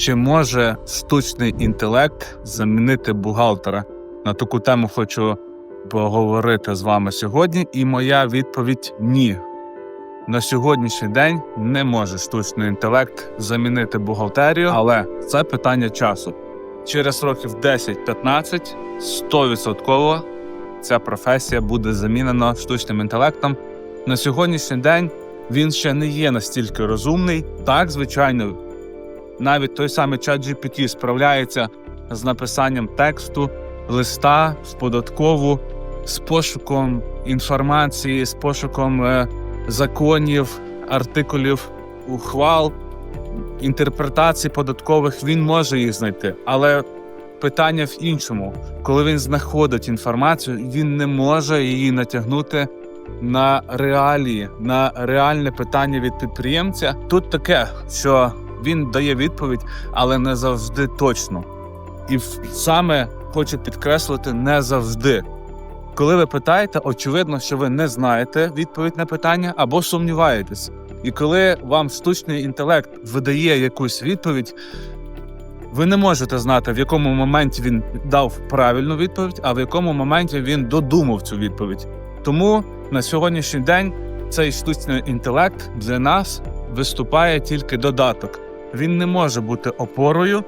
Чи може штучний інтелект замінити бухгалтера? На таку тему хочу поговорити з вами сьогодні, і моя відповідь ні. На сьогоднішній день не може штучний інтелект замінити бухгалтерію, але це питання часу. Через років 10-15 100% ця професія буде замінена штучним інтелектом. На сьогоднішній день він ще не є настільки розумний. Так, звичайно, навіть той самий чат GPT справляється з написанням тексту, листа в податкову, з пошуком інформації, з пошуком е, законів, артикулів, ухвал, інтерпретацій податкових. Він може їх знайти, але питання в іншому. Коли він знаходить інформацію, він не може її натягнути на реалії, на реальне питання від підприємця. Тут таке, що він дає відповідь, але не завжди точно. І саме хочу підкреслити не завжди. Коли ви питаєте, очевидно, що ви не знаєте відповідь на питання або сумніваєтесь. І коли вам штучний інтелект видає якусь відповідь, ви не можете знати, в якому моменті він дав правильну відповідь, а в якому моменті він додумав цю відповідь. Тому на сьогоднішній день цей штучний інтелект для нас виступає тільки додаток. Він не може бути опорою,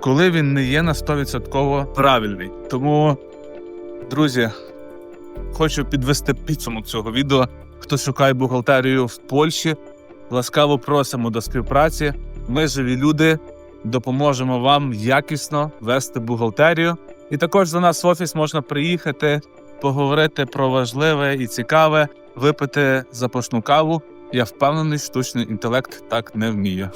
коли він не є на 100% правильний. Тому, друзі, хочу підвести підсумок цього відео. Хто шукає бухгалтерію в Польщі, ласкаво просимо до співпраці. Ми живі люди, допоможемо вам якісно вести бухгалтерію. І також до нас в офіс можна приїхати, поговорити про важливе і цікаве, випити запашну каву. Я впевнений, штучний інтелект так не вміє.